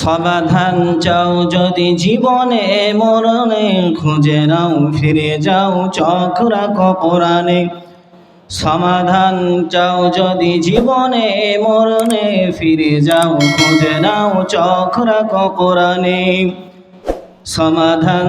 সমাধান চাও যদি জীবনে, মরণে খুঁজে নাও, ফিরে যাও চক্রা কপরানে সমাধান চাও যদি জীবনে, মরণে ফিরে যাও, খুঁজে নাও চক্রা কপরানে সমাধান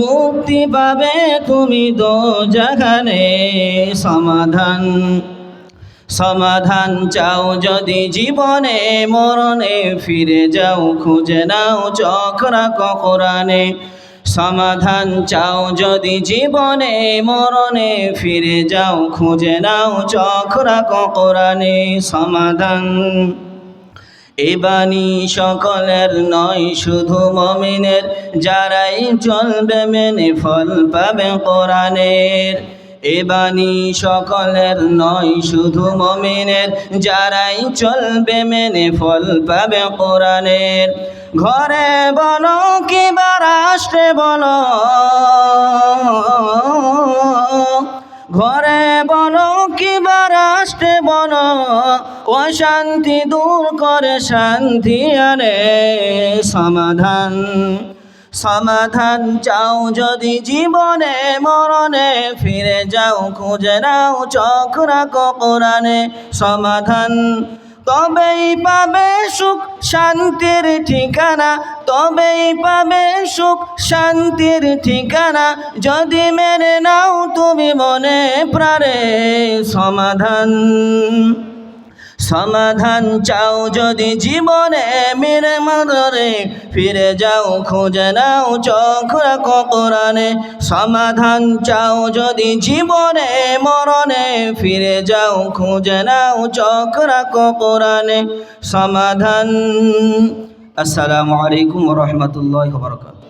মুক্তি পাবে তুমি দো জাগানে সমাধান সমাধান চাও যদি জীবনে, মরণে ফিরে যাও, খুঁজে নাও চক্রা ককরানে সমাধান চাও যদি জীবনে, মরণে ফিরে যাও, খুঁজে নাও চক্রা ককরানে সমাধান এ বাণী সকলের নয়, শুধু মমিনের। যারাই চলবে মেনে ফল পাবে কোরআনের। এ বাণী সকলের নয়, শুধু মমিনের। যারাই চলবে মেনে ফল পাবে কোরআনের। ঘরে বলো কিবা রাষ্ট্রে বলো অশান্তি দূর করে, শান্তি আরে সমাধান সমাধান চাও যদি জীবনে, মরণে ফিরে যাও, খুঁজে নাও চক্রা কোরআনে। সমাধান, তবেই পাবে সুখ, শান্তির ঠিকানা। তবেই পাবে সুখ, শান্তির ঠিকানা। যদি মেনে নাও তুমি মনে প্রাণে, সমাধান। সমাধান চাও যদি জীবনে মেরে মদরে, ফিরে যাও, খুঁজে নাও চক্রা কোরআনে। সমাধান চাও যদি জীবনে মরণে, ফিরে যাও, খুঁজে নাও চক্রা কোরআনে। সমাধান। আসসালামু আলাইকুম রহমতুল্লাহ বরকাত